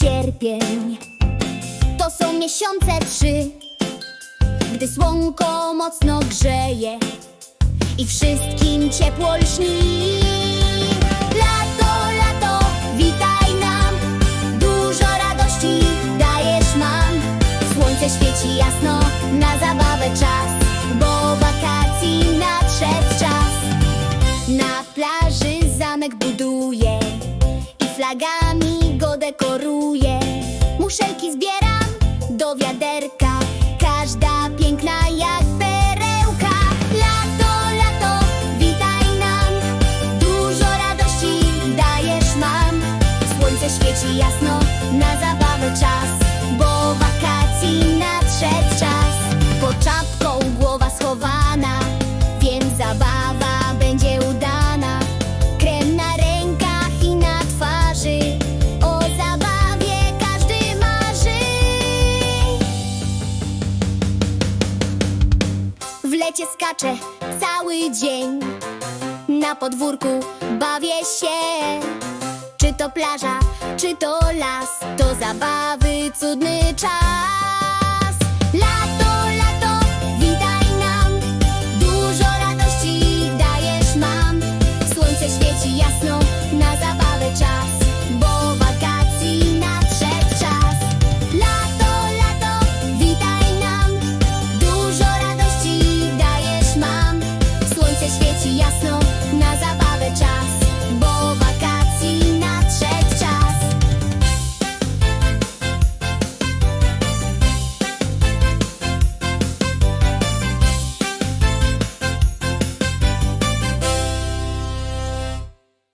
sierpień. To są miesiące trzy Gdy słonko mocno grzeje I wszystkim ciepło lśni. Lato, lato, witaj nam. Dużo radości dajesz nam. Słońce świeci jasno, na zabawę czas Bo wakacji nadszedł czas. Na plaży zamek buduje I dekoruje Muszelki zbieram. Do wiaderka Każda piękna jak perełka. Lato, lato, witaj nam. Dużo radości dajesz mam Słońce świeci jasno, lecie skaczę cały dzień. Na podwórku bawię się Czy to plaża, czy to las To zabawy cudny czas. Lato, lato, witaj nam Dużo radości dajesz mam. Słońce świeci jasno, nam Dużo